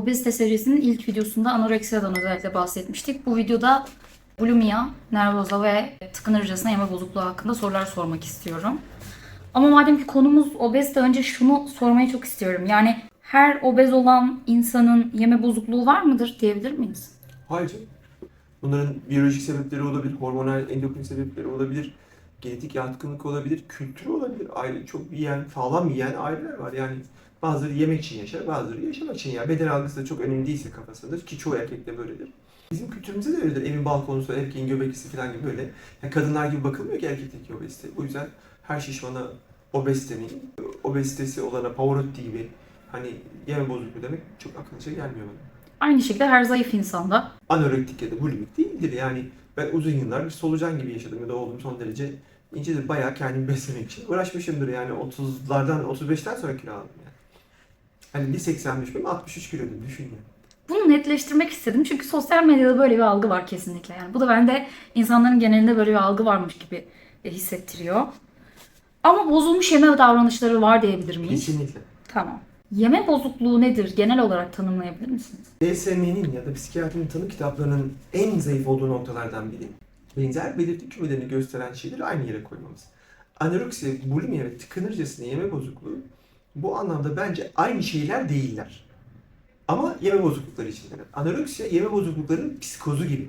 Obezite serisinin ilk videosunda anoreksiyadan özellikle bahsetmiştik. Bu videoda bulimia, nervoza ve tıkınırcasına yeme bozukluğu hakkında sorular sormak istiyorum. Ama madem ki konumuz obezite önce şunu sormayı çok istiyorum. Yani her obez olan insanın yeme bozukluğu var mıdır diyebilir miyiz? Hayır. Bunların biyolojik sebepleri olabilir, hormonal endokrin sebepleri olabilir, genetik yatkınlık olabilir, kültürü olabilir. Aile çok yiyen, sağlam yiyen aileler var. Yani bazıları yemek için yaşar, bazıları yaşamak için yer. Beden algısı da çok önemli değilse kafasında ki çoğu erkekte böyledir. Bizim kültürümüzde de öyledir. Evin balkonusu, erkeğin göbeklisi falan gibi böyle. Yani kadınlar gibi bakılmıyor ki erkekteki obezite. Bu yüzden her şişmana obezite demeyin. Obezitesi olana Pavarotti gibi hani yeme bozukluğu demek çok akıllıca gelmiyor bana Aynı şekilde her zayıf insanda anorektik ya da bulimik değildir. Yani ben uzun yıllar bir solucan gibi yaşadım ya da oldum son derece incedir. Bayağı kendimi beslemek için uğraşmışımdır yani 30'lardan 35'ten sonra kilo aldım. Hani 1.85 benim 63 kiloydum düşün yani. bunu netleştirmek istedim. Çünkü sosyal medyada böyle bir algı var kesinlikle. Yani bu da bende insanların genelinde böyle bir algı varmış gibi e, hissettiriyor. Ama bozulmuş yeme davranışları var diyebilir miyiz? Kesinlikle. Tamam. Yeme bozukluğu nedir? Genel olarak tanımlayabilir misiniz? DSM'nin ya da psikiyatrinin tanı kitaplarının en zayıf olduğu noktalardan biri. Benzer belirti kümelerini gösteren şeyleri aynı yere koymamız. Anoreksiya, bulimia ve tıkınırcasına yeme bozukluğu bu anlamda bence aynı şeyler değiller. Ama yeme bozuklukları içindeler. Anoreksiya yeme bozukluklarının psikozu gibi.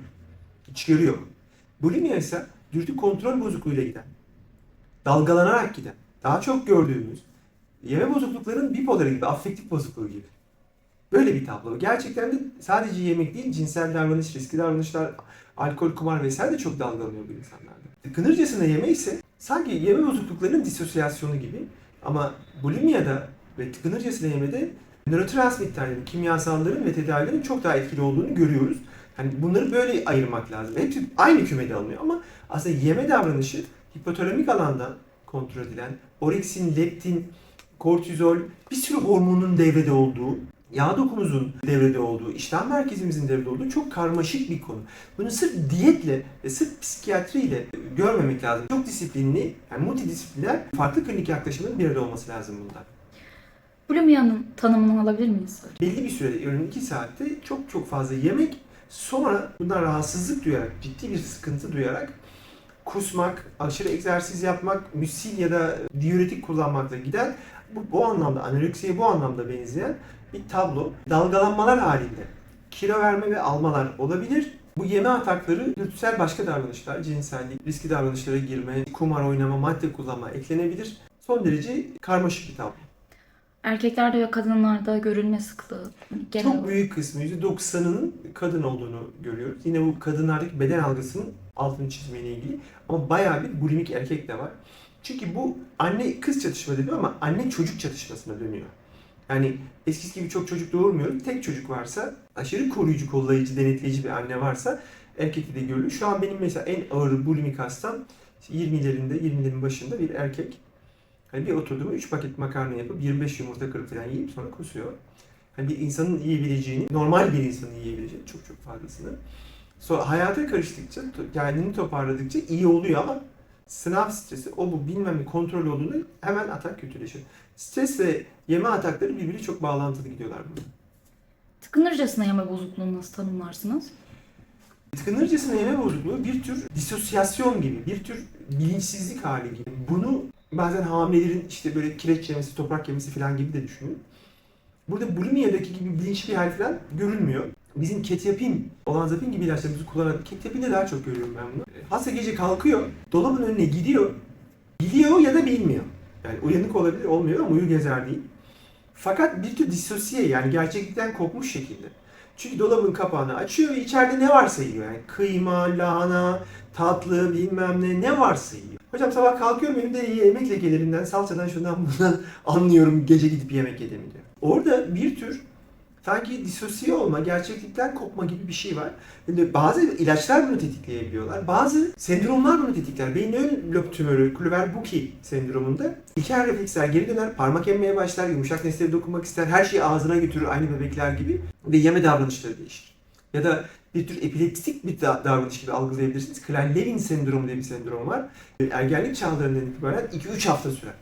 İçgörü yok. Bulimia ise dürtü kontrol bozukluğuyla giden, dalgalanarak giden, daha çok gördüğümüz yeme bozuklukların bipoları gibi, affektif bozukluğu gibi. Böyle bir tablo. Gerçekten de sadece yemek değil, cinsel davranış, riskli davranışlar, alkol, kumar vesaire de çok dalgalanıyor bu insanlarda. Kınırcasına yeme ise sanki yeme bozukluklarının disosyasyonu gibi ama bulimiyada ve tıkınırcasına yemede nörotransmitterlerin, kimyasalların ve tedavilerin çok daha etkili olduğunu görüyoruz. Hani bunları böyle ayırmak lazım. Hepsi aynı kümede alınıyor ama aslında yeme davranışı hipotalamik alanda kontrol edilen oreksin, leptin, kortizol, bir sürü hormonun devrede olduğu, yağ dokumuzun devrede olduğu, iştah merkezimizin devrede olduğu çok karmaşık bir konu. Bunu sırf diyetle ve sırf psikiyatriyle görmemek lazım. Çok disiplinli, yani multidisipliner, farklı klinik yaklaşımın bir arada olması lazım bunda. Bulimia'nın tanımını alabilir miyiz? Belli bir sürede, örneğin 2 saatte çok çok fazla yemek, sonra bundan rahatsızlık duyarak, ciddi bir sıkıntı duyarak kusmak, aşırı egzersiz yapmak, müsil ya da diüretik kullanmakla giden bu, bu anlamda anoreksiye bu anlamda benzeyen bir tablo. Dalgalanmalar halinde kilo verme ve almalar olabilir. Bu yeme atakları dürtüsel başka davranışlar, cinsellik, riskli davranışlara girme, kumar oynama, madde kullanma eklenebilir. Son derece karmaşık bir tablo. Erkeklerde ve kadınlarda görülme sıklığı genel Çok olarak. büyük kısmı %90'ının kadın olduğunu görüyoruz. Yine bu kadınlardaki beden algısının altını çizmeyle ilgili. Ama bayağı bir bulimik erkek de var. Çünkü bu anne kız çatışma deniyor ama anne çocuk çatışmasına dönüyor. Yani eskisi gibi çok çocuk doğurmuyoruz. Tek çocuk varsa, aşırı koruyucu, kollayıcı, denetleyici bir anne varsa erkekte de görülür. Şu an benim mesela en ağır bulimik hastam 20'lerinde, 20'lerin başında bir erkek. Hani bir oturduğum 3 paket makarna yapıp 25 yumurta kırıp falan yiyip sonra kusuyor. Hani bir insanın yiyebileceğini, normal bir insanın yiyebileceğini çok çok fazlasını. Sonra hayata karıştıkça, kendini toparladıkça iyi oluyor ama sınav stresi, o bu bilmem kontrol olduğunda hemen atak kötüleşiyor. Stres ve yeme atakları birbiri çok bağlantılı gidiyorlar burada. Tıkınırcasına yeme bozukluğunu nasıl tanımlarsınız? Tıkınırcasına yeme bozukluğu bir tür disosyasyon gibi, bir tür bilinçsizlik hali gibi. Bunu bazen hamilelerin işte böyle kireç yemesi, toprak yemesi falan gibi de düşünün. Burada bulimiyadaki gibi bilinçli bir hal falan görülmüyor. Bizim ketiapin, olanzapin gibi ilaçlarımızı kullanan ketiapinde daha çok görüyorum ben bunu. Hasta gece kalkıyor, dolabın önüne gidiyor, biliyor ya da bilmiyor. Yani uyanık olabilir, olmuyor ama uyur gezer değil. Fakat bir tür disosiye yani gerçeklikten kopmuş şekilde. Çünkü dolabın kapağını açıyor ve içeride ne varsa yiyor. Yani kıyma, lahana, tatlı, bilmem ne, ne varsa yiyor. Hocam sabah kalkıyorum elimde yemek lekelerinden, salçadan şundan bundan anlıyorum gece gidip yemek yedim diyor. Orada bir tür sanki disosiye olma, gerçeklikten kopma gibi bir şey var. Şimdi bazı ilaçlar bunu tetikleyebiliyorlar. Bazı sendromlar bunu tetikler. Beyin ön lob tümörü, Kluver-Bucy sendromunda ilkel refleksler geri döner, parmak emmeye başlar, yumuşak nesnelere dokunmak ister, her şeyi ağzına götürür aynı bebekler gibi ve yeme davranışları değişir. Ya da bir tür epileptik bir da- davranış gibi algılayabilirsiniz. Klein-Levin sendromu diye bir sendrom var. Ergenlik çağlarından itibaren 2-3 hafta sürer.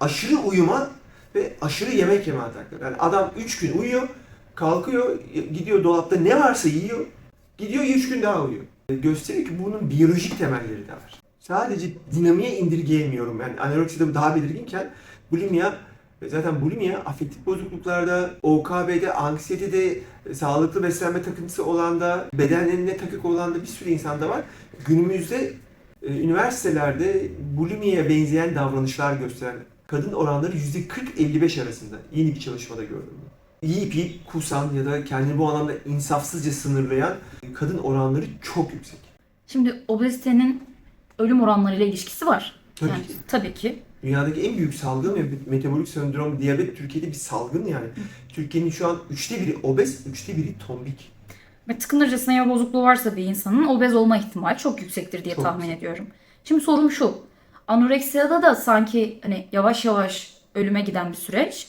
Aşırı uyuma ve aşırı yemek yeme atakları. Yani adam 3 gün uyuyor, Kalkıyor, gidiyor dolapta ne varsa yiyor. Gidiyor 3 gün daha uyuyor. Gösteriyor ki bunun biyolojik temelleri de var. Sadece dinamiğe indirgeyemiyorum. Yani anoreksiyada daha belirginken bulimia Zaten bulimia afektif bozukluklarda, OKB'de, anksiyetede, e, sağlıklı beslenme takıntısı olan da, bedenlerine takık olan da bir sürü insanda var. Günümüzde e, üniversitelerde bulimiye benzeyen davranışlar gösteren kadın oranları %40-55 arasında. Yeni bir çalışmada gördüm. bunu. Yiyip kusan ya da kendini bu anlamda insafsızca sınırlayan kadın oranları çok yüksek. Şimdi obezitenin ölüm oranlarıyla ilişkisi var. Tabii Yani ki. Tabii ki. Dünyadaki en büyük salgın ve metabolik sendrom, diyabet Türkiye'de bir salgın yani. Türkiye'nin şu an üçte biri obez, üçte biri tombik. Ve tıkınırcasına yeme bozukluğu varsa bir insanın obez olma ihtimali çok yüksektir diye Çok tahmin yüksek. ediyorum. Şimdi sorum şu. Anoreksiyada da sanki hani yavaş yavaş ölüme giden bir süreç.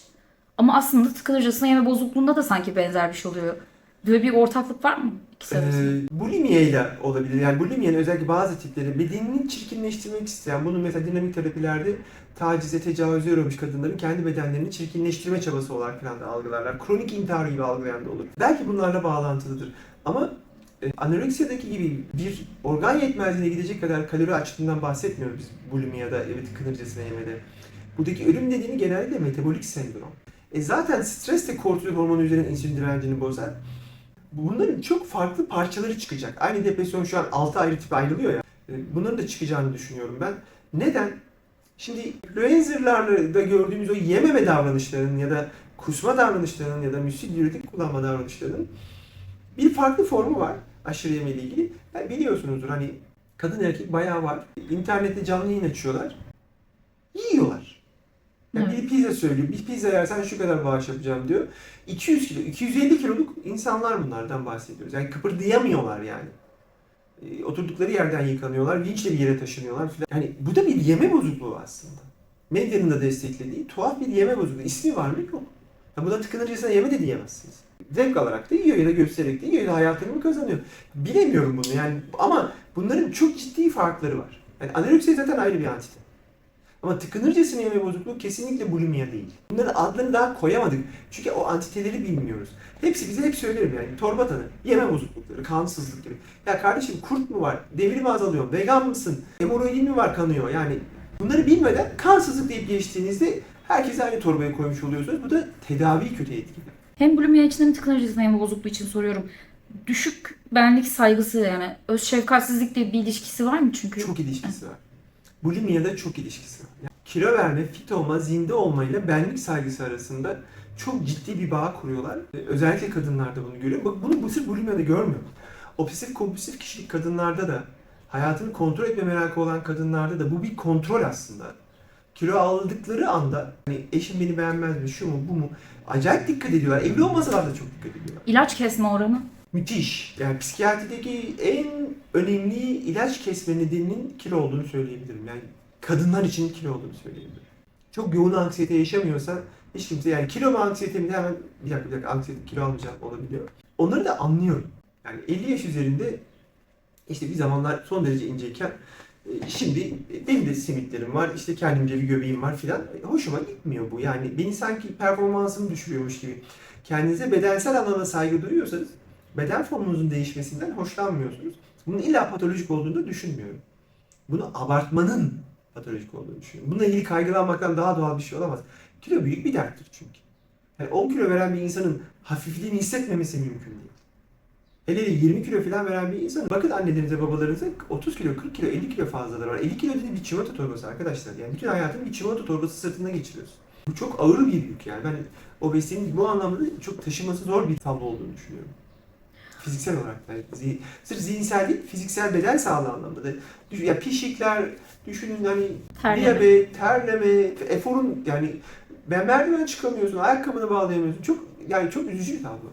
Ama aslında tıkınırcasına yeme bozukluğunda da sanki benzer bir şey oluyor. Böyle bir ortaklık var mı ikisi arasında? Ee, ile olabilir. Yani bulimia'nın özellikle bazı tipleri bedenini çirkinleştirmek isteyen, bunu mesela dinamik terapilerde tacize, tecavüze uğramış kadınların kendi bedenlerini çirkinleştirme çabası olarak falan da algılarlar. Kronik intihar gibi algılayan da olur. Belki bunlarla bağlantılıdır. Ama anoreksiyadaki gibi bir organ yetmezliğine gidecek kadar kalori açlığından bahsetmiyoruz biz bulimia'da, evet kınırcasına yemede. Buradaki ölüm dediğini genellikle metabolik sendrom. E zaten stres de kortizol hormonu üzerine insülin direncini bozar. Bunların çok farklı parçaları çıkacak. Aynı depresyon şu an 6 ayrı tipe ayrılıyor ya. E, Bunların da çıkacağını düşünüyorum ben. Neden? Şimdi influencerlarda gördüğümüz o yememe davranışlarının ya da kusma davranışlarının ya da müsil diüretik kullanma davranışlarının bir farklı formu var aşırı yeme ile ilgili. Yani biliyorsunuzdur hani kadın erkek bayağı var. İnternette canlı yayın açıyorlar. Yiyorlar. Yani. Bir pizza söylüyor. Bir pizza yersen şu kadar bağış yapacağım diyor. 200 kilo, 250 kiloluk insanlar bunlardan bahsediyoruz. Yani kıpırdayamıyorlar yani. E, oturdukları yerden yıkanıyorlar, vinçle bir yere taşınıyorlar filan. Yani bu da bir yeme bozukluğu aslında. Medyanın da desteklediği tuhaf bir yeme bozukluğu. İsmi var mı? Yok. Ya buna tıkınırcasına yeme de diyemezsiniz. Zevk alarak da yiyor ya da göstererek de yiyor ya da hayatını kazanıyor. Bilemiyorum bunu yani ama bunların çok ciddi farkları var. Yani anoreksiya zaten ayrı bir antite. Ama tıkınırcasına yeme bozukluğu kesinlikle bulimia değil. Bunların adlarını daha koyamadık. Çünkü o antiteleri bilmiyoruz. Hepsi bize hep söylerim yani. Torba tanı, yeme bozuklukları, kansızlık gibi. Ya kardeşim kurt mu var, devri mi azalıyor, vegan mısın, hemoroidin mi var kanıyor yani. Bunları bilmeden kansızlık deyip geçtiğinizde herkesi aynı torbaya koymuş oluyorsunuz. Bu da tedaviyi kötü etkiliyor. Hem bulimia için hem tıkınırcasına yeme bozukluğu için soruyorum. Düşük benlik saygısı yani öz şefkatsizlikle bir ilişkisi var mı çünkü? Çok ilişkisi var. Bulimia'da çok ilişkisi var. Yani kilo verme, fit olma, zinde olmayla benlik saygısı arasında çok ciddi bir bağ kuruyorlar. Özellikle kadınlarda bunu görüyorum. Bak bunu bu sırf bulimia'da görmüyorum. Obsesif kompulsif kişilik kadınlarda da, hayatını kontrol etme merakı olan kadınlarda da bu bir kontrol aslında. Kilo aldıkları anda hani eşim beni beğenmez mi, şu mu, bu mu? Acayip dikkat ediyorlar. Evli olmasalar da çok dikkat ediyorlar. İlaç kesme oranı. Müthiş. Yani psikiyatrideki en önemli ilaç kesme nedeninin kilo olduğunu söyleyebilirim. Yani kadınlar için kilo olduğunu söyleyebilirim. Çok yoğun anksiyete yaşamıyorsa hiç kimse yani kilo mu anksiyete mi de hemen bir dakika bir dakika anksiyete kilo almayacağım olabiliyor. Onları da anlıyorum. Yani 50 yaş üzerinde işte bir zamanlar son derece inceyken şimdi benim de simitlerim var, işte kendimce bir göbeğim var filan. E, Hoşuma gitmiyor bu. Yani beni sanki performansımı düşürüyormuş gibi. Kendinize bedensel anlamda saygı duyuyorsanız beden formunuzun değişmesinden hoşlanmıyorsunuz. Bunun illa patolojik olduğunu düşünmüyorum. Bunu abartmanın patolojik olduğunu düşünüyorum. Bununla ilgili kaygılanmaktan daha doğal bir şey olamaz. Kilo büyük bir derttir çünkü. Yani 10 kilo veren bir insanın hafifliğini hissetmemesi mümkün değil. Hele hele 20 kilo falan veren bir insanın bakın annelerinize babalarınıza 30 kilo 40 kilo 50 kilo fazlaları var. 50 kilo dediğim bir çimento torbası arkadaşlar. Yani bütün hayatını bir çimento torbası sırtında geçiriyorsun. Bu çok ağır bir yük yani. Ben obezitenin bu anlamda çok taşıması zor bir tablo olduğunu düşünüyorum. Fiziksel olarak da. Zihin, sırf zihinsel değil, fiziksel beden sağlığı anlamda da. Düş- Ya pişikler, düşünün hani Terleme. diyabet, terleme, eforun yani ben merdiven çıkamıyorsun, ayakkabını bağlayamıyorsun. Çok yani çok üzücü bir tablo.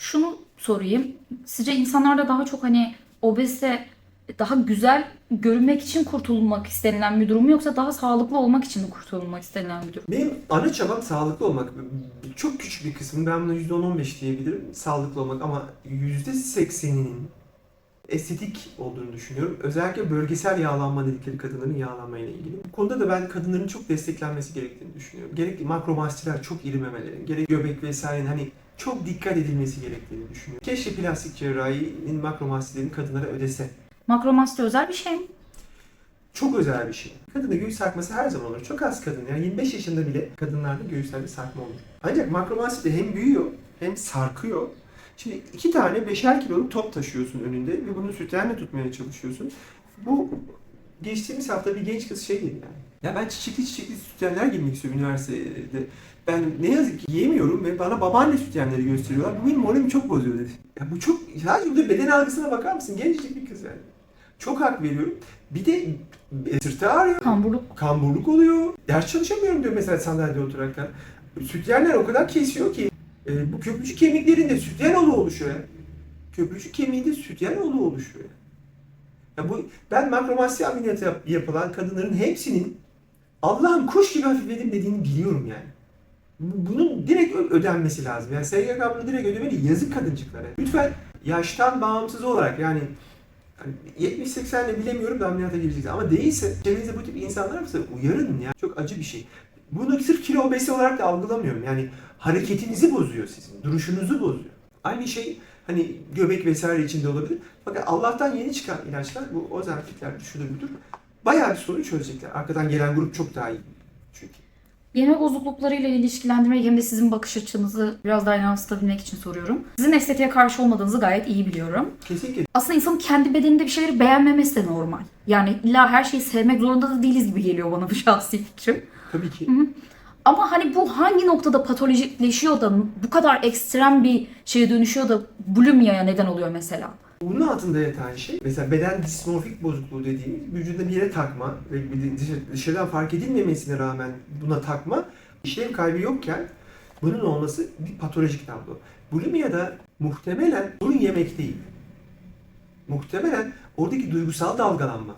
Şunu sorayım. Sizce insanlarda daha çok hani obezite daha güzel görünmek için kurtulmak istenilen bir durum mu yoksa daha sağlıklı olmak için mi kurtulmak istenilen bir durum? Benim ana çabam sağlıklı olmak. Çok küçük bir kısmı, ben buna %10-15 diyebilirim sağlıklı olmak ama %80'inin estetik olduğunu düşünüyorum. Özellikle bölgesel yağlanma dedikleri kadınların yağlanmayla ilgili. Bu konuda da ben kadınların çok desteklenmesi gerektiğini düşünüyorum. Gerek makromastiler çok iri memelerin, gerek göbek vesaire hani çok dikkat edilmesi gerektiğini düşünüyorum. Keşke plastik cerrahinin makromasilerini kadınlara ödese. Makromasti özel bir şey mi? Çok özel bir şey. Kadında göğüs sarkması her zaman olur. Çok az kadın. Yani 25 yaşında bile kadınlarda göğüslerde sarkma olur. Ancak makromasi de hem büyüyor hem sarkıyor. Şimdi iki tane beşer kiloluk top taşıyorsun önünde ve bunu sütyenle tutmaya çalışıyorsun. Bu geçtiğimiz hafta bir genç kız şey dedi yani. Ya ben çiçekli çiçekli sütyenler giymek istiyorum üniversitede. Ben ne yazık ki yiyemiyorum ve bana babaanne sütyenleri gösteriyorlar. Bu benim moralimi çok bozuyor dedi. Ya bu çok, sadece burada beden algısına bakar mısın? Gencecik bir kız yani. Çok hak veriyorum. Bir de e, sırtı ağrıyor. Kamburluk. Kamburluk oluyor. Ders çalışamıyorum diyor mesela sandalyede otururken. Sütyenler o kadar kesiyor ki. e, bu köprücük kemiklerinde sütyen olu oluşuyor. Köprücük kemiğinde sütyen olu oluşuyor. Ya bu ben makromasi ameliyatı yap- yapılan kadınların hepsinin Allah'ım kuş gibi hafifledim dediğini biliyorum yani. Bu- Bunun direkt ödenmesi lazım. Yani SGK bunu direkt ödemeli. Yazık kadıncıklara. Lütfen yaştan bağımsız olarak yani Hani 70-80'le bilemiyorum da ameliyata gireceksiniz. Ama değilse çevrenizde bu tip insanlar varsa uyarın ya. Çok acı bir şey. Bunu sırf kilo obesi olarak da algılamıyorum. Yani hareketinizi bozuyor sizin. Duruşunuzu bozuyor. Aynı şey hani göbek vesaire içinde olabilir. Fakat Allah'tan yeni çıkan ilaçlar bu ozantikler şudur budur. Bayağı bir sorun çözecekler. Arkadan gelen grup çok daha iyi. Çünkü. Yeme bozukluklarıyla ilişkilendirmek hem de sizin bakış açınızı biraz daha yansıtabilmek için soruyorum. Sizin estetiğe karşı olmadığınızı gayet iyi biliyorum. Kesinlikle Aslında insanın kendi bedeninde bir şeyleri beğenmemesi de normal. Yani illa her şeyi sevmek zorunda da değiliz gibi geliyor bana bu şahsi fikrim. tabii ki. Ama hani bu hangi noktada patolojikleşiyor da bu kadar ekstrem bir şeye dönüşüyor da bulimia'ya neden oluyor mesela? Bunun altında yatan şey mesela beden dismorfik bozukluğu dediğimiz vücuda bir yere takma ve dışarıdan fark edilmemesine rağmen buna takma işlev kaybı yokken bunun olması bir patolojik tablo. Bulimia'da muhtemelen sorun yemek değil. Muhtemelen oradaki duygusal dalgalanma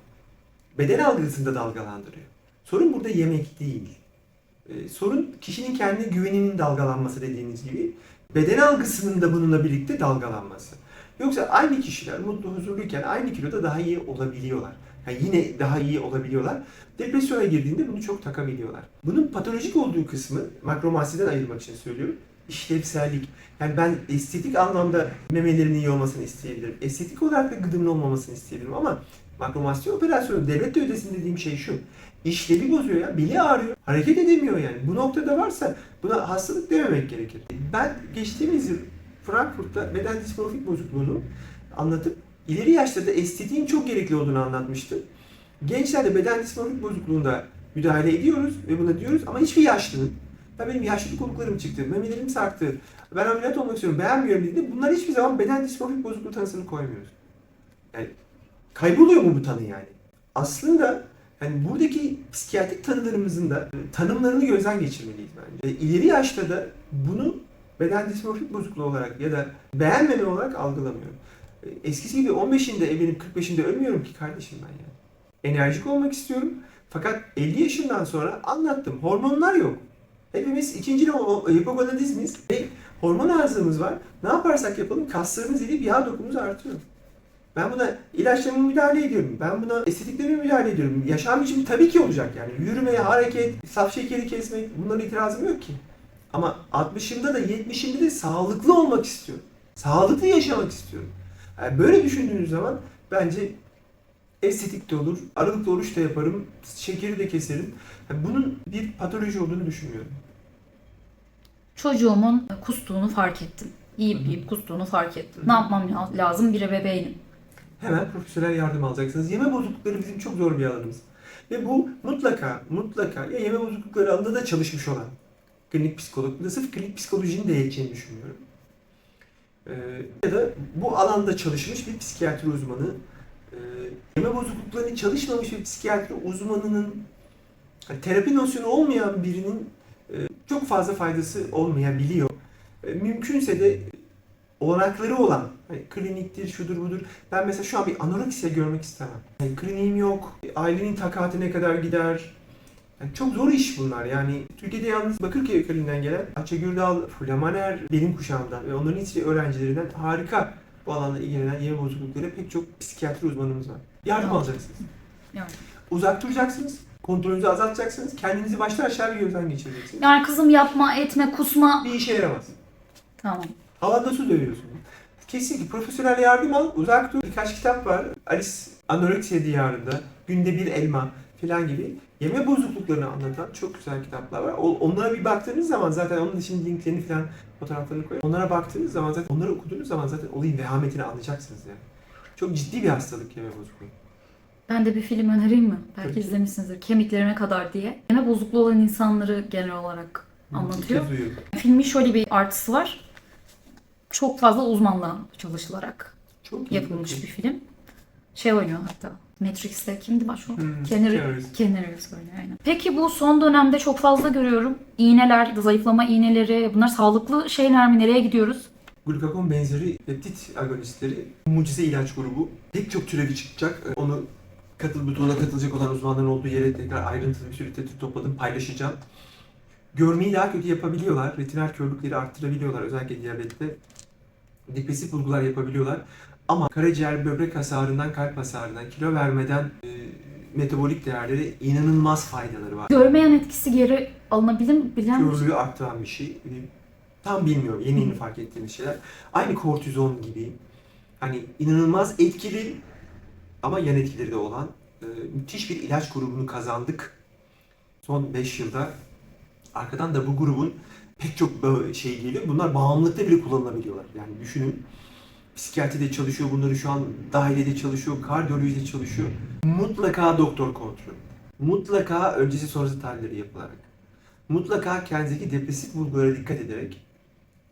beden algısında dalgalandırıyor. Sorun burada yemek değil. Ee, sorun kişinin kendi güveninin dalgalanması dediğiniz gibi beden algısının da bununla birlikte dalgalanması. Yoksa aynı kişiler mutlu, huzurluyken aynı kiloda daha iyi olabiliyorlar. Yani yine daha iyi olabiliyorlar. Depresyona girdiğinde bunu çok takabiliyorlar. Bunun patolojik olduğu kısmı makromasiden ayırmak için söylüyorum. İşlevsellik. Yani ben estetik anlamda memelerimin iyi olmasını isteyebilirim. Estetik olarak da gıdımın olmamasını isteyebilirim ama makromasti operasyonu devlet de ödesin dediğim şey şu. İşlevi bozuyor ya. Beli ağrıyor. Hareket edemiyor yani. Bu noktada varsa buna hastalık dememek gerekir. Ben geçtiğimiz yıl Frankfurt'ta beden dismorfik bozukluğunu anlatıp ileri yaşlarda estetiğin çok gerekli olduğunu anlatmıştım. Gençlerde beden dismorfik bozukluğunda müdahale ediyoruz ve buna diyoruz ama hiçbir yaşlının ya benim yaşlılık oluklarım çıktı, memelerim sarktı, ben ameliyat olmak istiyorum, beğenmiyorum dediğinde bunlar hiçbir zaman beden dismorfik bozukluğu tanısını koymuyoruz. Yani kayboluyor mu bu tanı yani? Aslında yani buradaki psikiyatrik tanılarımızın da tanımlarını gözden geçirmeliyiz bence. İleri yaşta da bunu beden dismorfik bozukluğu olarak ya da beğenmeme olarak algılamıyorum. Eskisi gibi 15'inde evlenip 45'inde ölmüyorum ki kardeşim ben yani. Enerjik olmak istiyorum. Fakat 50 yaşından sonra anlattım. Hormonlar yok. Hepimiz ikinci hipogonadizmiz ve hormon arızamız var. Ne yaparsak yapalım kaslarımız eriyip yağ dokumuz artıyor. Ben buna ilaçlarıma müdahale ediyorum. Ben buna estetiklerime müdahale ediyorum. Yaşam biçimi tabii ki olacak yani. Yürüme, hareket, saf şekeri kesmek bunlara itirazım yok ki. Ama 60'ımda da 70'imde de sağlıklı olmak istiyorum. Sağlıklı yaşamak istiyorum. Yani böyle düşündüğünüz zaman bence estetik de olur, aralıklı oruç da yaparım, şekeri de keserim. Yani bunun bir patoloji olduğunu düşünmüyorum. Çocuğumun kustuğunu fark ettim. Yiyip yiyip kustuğunu fark ettim. Ne yapmam la- lazım bir ebeveynim. Hemen profesyonel yardım alacaksınız. Yeme bozuklukları bizim çok zor bir alanımız. Ve bu mutlaka, mutlaka ya yeme bozuklukları alanında da çalışmış olan klinik psikolog, sırf klinik psikolojinin de yeteceğini düşünmüyorum. Ee, ya da bu alanda çalışmış bir psikiyatri uzmanı, e, yeme bozukluklarını çalışmamış bir psikiyatri uzmanının terapi nosyonu olmayan birinin e, çok fazla faydası olmayabiliyor. E, mümkünse de olanakları olan, hani kliniktir, şudur budur. Ben mesela şu an bir anoreksiya görmek istemem. Yani kliniğim yok, ailenin takatı ne kadar gider. Yani çok zor iş bunlar yani. Türkiye'de yalnız Bakırköy Ekoli'nden gelen Ayça Gürdal, Fulamaner benim kuşağımdan ve onların içi öğrencilerinden harika bu alanda ilgilenen yeme bozuklukları pek çok psikiyatri uzmanımız var. Yardım Evet. alacaksınız. Yani. Uzak duracaksınız, kontrolünüzü azaltacaksınız, kendinizi baştan aşağı bir gözden geçireceksiniz. yani kızım yapma, etme, kusma. Bir işe yaramaz. Tamam. Havanda su dövüyorsun. Kesinlikle profesyonel yardım al, uzak dur. Birkaç kitap var. Alice Anoreksiya Diyarında, Günde Bir Elma falan gibi yeme bozukluklarını anlatan çok güzel kitaplar var. Onlara bir baktığınız zaman zaten onun için linklerini falan fotoğraflarını koyuyorum. Onlara baktığınız zaman zaten onları okuduğunuz zaman zaten olayın vehametini anlayacaksınız yani. Çok ciddi bir hastalık yeme bozukluğu. Ben de bir film önereyim mi? Belki Tabii. izlemişsinizdir. Kemiklerime kadar diye. Yeme bozukluğu olan insanları genel olarak anlatıyor. Kez duyuyorum. Filmin şöyle bir artısı var. Çok fazla uzmanla çalışılarak Çok iyi. yapılmış çok bir iyi. film. Şey oynuyor hatta. Matrix'te kimdi başrol? Hmm, Keanu Reeves. Keanu Reeves aynen. Peki bu son dönemde çok fazla görüyorum. İğneler, zayıflama iğneleri. Bunlar sağlıklı şeyler mi? Nereye gidiyoruz? Glukagon benzeri peptit agonistleri mucize ilaç grubu. Pek çok türevi çıkacak. Onu katıl butonuna katılacak olan uzmanların olduğu yere tekrar ayrıntılı bir literatür topladım, paylaşacağım. Görmeyi daha kötü yapabiliyorlar. Retinal körlükleri arttırabiliyorlar özellikle diyabette. Depresif bulgular yapabiliyorlar. Ama karaciğer, böbrek hasarından, kalp hasarından, kilo vermeden e, metabolik değerleri inanılmaz faydaları var. Görmeyen etkisi geri alınabilir mi? Bilen Körlüğü arttıran bir şey. Ee, Tam bilmiyorum. Yeni yeni fark ettiğimiz şeyler. Aynı kortizon gibi. Hani inanılmaz etkili ama yan etkileri de olan e, müthiş bir ilaç grubunu kazandık. Son 5 yılda. Arkadan da bu grubun pek çok şey geliyor. Bunlar bağımlılıkta bile kullanılabiliyorlar. Yani düşünün. Psikiyatride çalışıyor. Bunları şu an dahiliyede çalışıyor. Kardiyolojide çalışıyor. Mutlaka doktor kontrolü. Mutlaka öncesi sonrası tahlilleri yapılarak mutlaka kendinizdeki depresif bulgulara dikkat ederek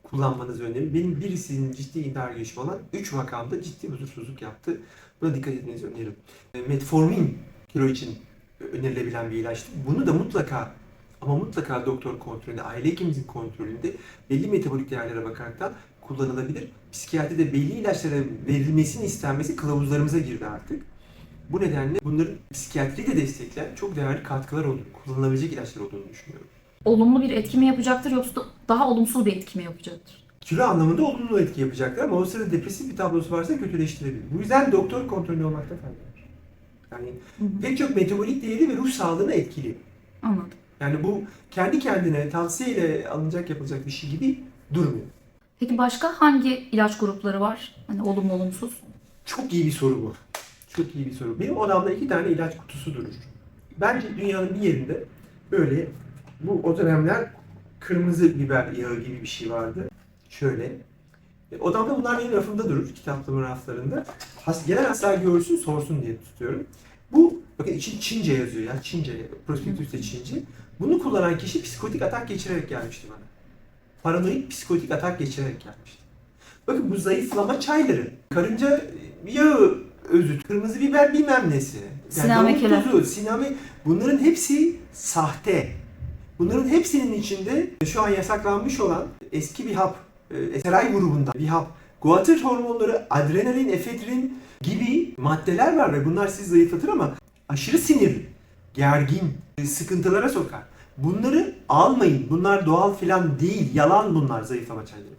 kullanmanız önemli. Benim birisinin ciddi intihar girişimi olan 3 vakamda ciddi huzursuzluk yaptı. Buna dikkat etmenizi öneririm. E, Metformin kilo için önerilebilen bir ilaçtır. Bunu da mutlaka ama mutlaka doktor kontrolünde, aile hekimimizin kontrolünde belli metabolik değerlere bakaraktan kullanılabilir. Psikiyatride belli ilaçlara verilmesini istenmesi kılavuzlarımıza girdi artık. Bu nedenle bunların psikiyatriyi de destekleyen çok değerli katkılar olduğunu, kullanılabilecek ilaçlar olduğunu düşünüyorum. olumlu bir etki mi yapacaktır yoksa da- daha olumsuz bir etki mi yapacaktır? Kilo anlamında olumlu etki yapacaktır ama o sırada depresif bir tablosu varsa kötüleştirebilir. Bu yüzden doktor kontrolünde olmakta fayda var. Yani pek çok metabolik değeri ve ruh sağlığına etkili. Anladım. Yani bu kendi kendine tavsiyeyle alınacak yapılacak bir şey gibi durmuyor. Peki başka hangi ilaç grupları var? Hani olumlu olumsuz. Çok iyi bir soru bu. Çok iyi bir soru. Benim odamda iki tane ilaç kutusu durur. Bence dünyanın bir yerinde böyle bu o dönemler kırmızı biber yağı gibi bir şey vardı. Şöyle. E, Odamda bunlar benim rafımda durur, kitaplığımın raflarında. Has, gelen hastalar görsün, sorsun diye tutuyorum. Bu, bakın için Çince yazıyor ya, Çince, prospektüs de Çince. Bunu kullanan kişi psikotik atak geçirerek gelmişti bana. Paranoid psikotik atak geçirerek gelmişti. Bakın bu zayıflama çayları, karınca yağı özü, kırmızı biber bilmem nesi. Kelef. tuzu, siname, bunların hepsi sahte. Bunların hepsinin içinde şu an yasaklanmış olan eski bir hap, e, SRI grubundan bir hap. Guatr hormonları, adrenalin, efedrin gibi maddeler var ve bunlar sizi zayıflatır ama aşırı sinirli, gergin, e, sıkıntılara sokar. Bunları almayın. Bunlar doğal filan değil. Yalan bunlar zayıflama çayları.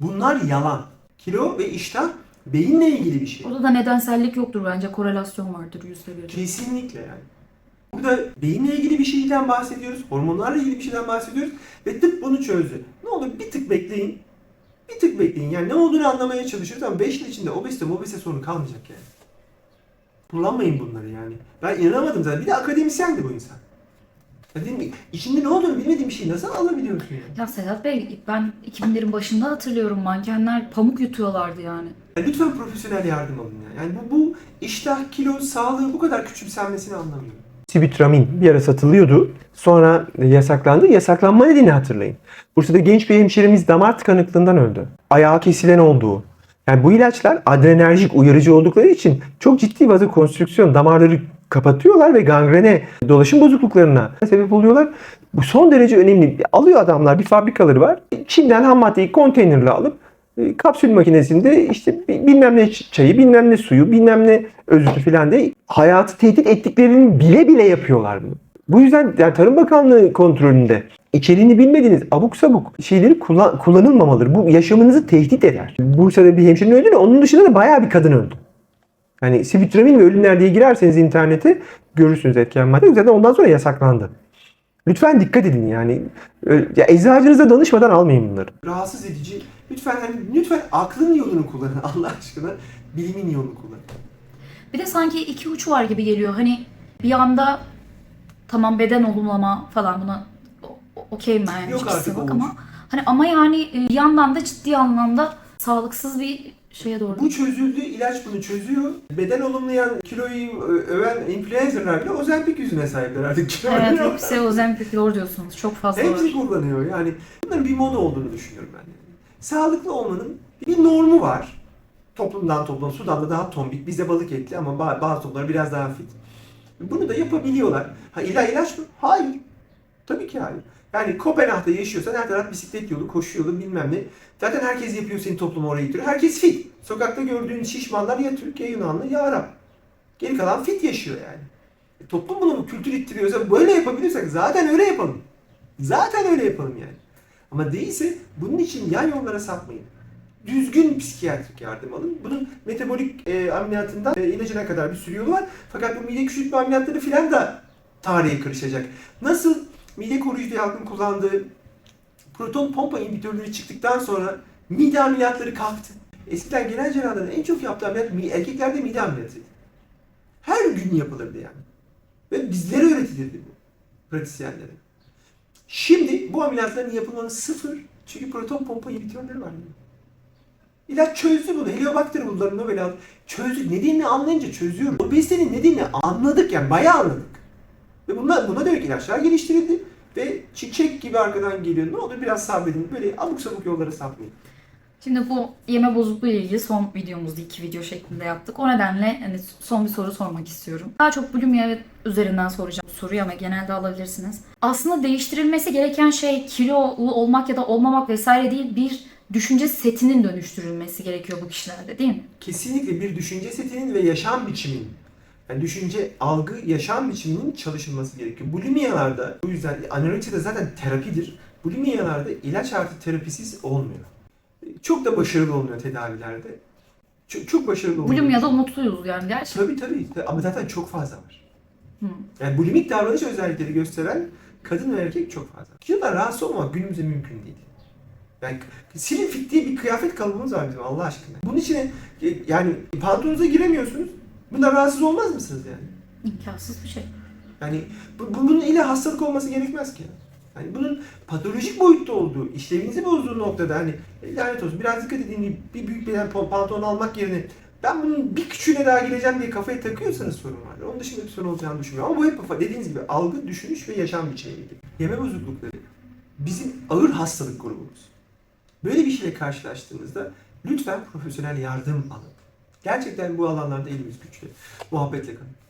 Bunlar yalan. Kilo ve iştah beyinle ilgili bir şey. Orada da nedensellik yoktur bence. Korelasyon vardır yüzde bir. Kesinlikle yani. Burada beyinle ilgili bir şeyden bahsediyoruz, hormonlarla ilgili bir şeyden bahsediyoruz ve tıp bunu çözdü. Ne olur bir tık bekleyin, bir tık bekleyin. Yani ne olduğunu anlamaya çalışıyoruz ama 5 yıl içinde obezite mobese sorunu kalmayacak yani. Kullanmayın bunları yani. Ben inanamadım zaten. Bir de akademisyendi bu insan. Ya dedim ki, içinde ne olduğunu bilmediğim bir şeyi nasıl alabiliyorsun yani? Ya Sedat Bey ben 2000'lerin başında hatırlıyorum mankenler pamuk yutuyorlardı yani. Yani lütfen profesyonel yardım alın ya. Yani bu, bu iştah, kilo, sağlığı bu kadar küçümsenmesini anlamıyorum. Sibitramin bir ara satılıyordu. Sonra yasaklandı. Yasaklanma nedeni hatırlayın. Bursa'da genç bir hemşiremiz damar tıkanıklığından öldü. Ayağı kesilen olduğu. Yani bu ilaçlar adrenerjik, uyarıcı oldukları için çok ciddi vazokonstrüksiyon, damarları kapatıyorlar ve gangrene, dolaşım bozukluklarına sebep oluyorlar. Bu son derece önemli. Alıyor adamlar, bir fabrikaları var. Çin'den ham maddeyi konteynerle alıp e, kapsül makinesinde işte bi- bilmem ne çayı, bilmem ne suyu, bilmem ne özütü filan de hayatı tehdit ettiklerini bile bile yapıyorlar bunu. Bu yüzden yani Tarım Bakanlığı kontrolünde içeriğini bilmediğiniz abuk sabuk şeyleri kullan- kullanılmamalıdır. Bu yaşamınızı tehdit eder. Bursa'da bir hemşirenin öldü de onun dışında da bayağı bir kadın öldü. Yani sivitramin ve ölümler diye girerseniz internete görürsünüz etken madde. Zaten ondan sonra yasaklandı. Lütfen dikkat edin yani. Ya eczacınıza danışmadan almayın bunları. Rahatsız edici. Lütfen hani lütfen aklın yolunu kullanın Allah aşkına. Bilimin yolunu kullanın. Bir de sanki iki uç var gibi geliyor. Hani bir yanda tamam beden olumlama falan buna okeyim ben yani Yok artık bak o ama hani ama yani e, bir yandan da ciddi anlamda sağlıksız bir şeye doğru. Bu çözüldü, ilaç bunu çözüyor. Beden olumlayan, kiloyu öven influencerlar bile Ozempic yüzüne sahipler artık. Evet hepsi Ozempic doğru diyorsunuz. Çok fazla var. Hepsi kullanıyor yani. Bunların bir moda olduğunu düşünüyorum ben. Sağlıklı olmanın bir normu var. Toplumdan topluma, sudan da daha tombik, bizde balık etli ama ba- bazı toplumlar biraz daha fit. Bunu da yapabiliyorlar. Ha illa ilaç mı? Hayır. Tabii ki hayır. Yani Kopenhag'da yaşıyorsan her taraf bisiklet yolu, koşu yolu bilmem ne. Zaten herkes yapıyor senin toplumu oraya getiriyor. Herkes fit. Sokakta gördüğün şişmanlar ya Türk ya Yunanlı ya Arap. Geri kalan fit yaşıyor yani. E, toplum bunu bu kültür ittiriyorsa böyle yapabiliyorsak zaten öyle yapalım. Zaten öyle yapalım yani. Ama değilse bunun için yan yollara sapmayın. Düzgün psikiyatrik yardım alın. Bunun metabolik e, ameliyatından e, ilacına kadar bir sürü yolu var. Fakat bu mide küçültme ameliyatları filan da tarihe karışacak. Nasıl mide koruyucu halkın kullandığı proton pompa inhibitörleri çıktıktan sonra mide ameliyatları kalktı. Eskiden genel cerrahların en çok yaptığı ameliyat erkeklerde mide ameliyatıydı. Her gün yapılırdı yani. Ve bizlere öğretilirdi bu. Pratisyenlere. Şimdi bu ameliyatların yapılmanın sıfır. Çünkü proton pompa inhibitörleri var. İlaç çözdü bunu. Heliobakteri buldular Nobel aldı. Çözdü. Nedenini anlayınca çözüyoruz. Obezitenin nedenini anladık yani. Bayağı anladık. Ve buna, buna dönük ilaçlar geliştirildi. Ve çiçek gibi arkadan geliyor. Ne olur biraz sabredin. Böyle abuk sabuk yollara sapmayın. Şimdi bu yeme bozukluğu ile ilgili son videomuzda iki video şeklinde yaptık. O nedenle hani son bir soru sormak istiyorum. Daha çok bulimia üzerinden soracağım soruyu ama genelde alabilirsiniz. Aslında değiştirilmesi gereken şey kilolu olmak ya da olmamak vesaire değil bir düşünce setinin dönüştürülmesi gerekiyor bu kişilerde değil mi? Kesinlikle bir düşünce setinin ve yaşam biçiminin yani düşünce, algı, yaşam biçiminin çalışılması gerekiyor. Bulimiyalarda, bu yüzden anoreksiya da zaten terapidir. Bulimiyalarda ilaç artı terapisiz olmuyor. Çok da başarılı olmuyor tedavilerde. Çok, çok başarılı oluyor. Bulimiyada mutluyuz yani gerçekten. Tabii tabii. Ama zaten çok fazla var. Hı. Yani bulimik davranış özellikleri gösteren kadın ve erkek çok fazla. Kilodan rahatsız olmamak günümüzde mümkün değil. Yani slim fit diye bir kıyafet kalıbımız var bizim Allah aşkına. Bunun içine e, yani pantolonunuza giremiyorsunuz. Bundan rahatsız olmaz mısınız yani? İmkansız bir şey. Yani bu, bu- bunun ile hastalık olması gerekmez ki. Yani bunun patolojik boyutta olduğu, işlevinizi bozduğu noktada hani lanet olsun biraz dikkat edin bir büyük bir pa- pantolon almak yerine ben bunun bir küçüğüne daha gireceğim diye kafayı takıyorsanız sorun vardır. Onun dışında bir sorun olacağını düşünmüyorum. Ama bu hep dediğiniz gibi algı, düşünüş ve yaşam biçimiyle ilgili. Yeme bozuklukları bizim ağır hastalık grubumuz. Böyle bir şeyle karşılaştığınızda lütfen profesyonel yardım alın. Gerçekten bu alanlarda elimiz güçlü. Muhabbetle kalın.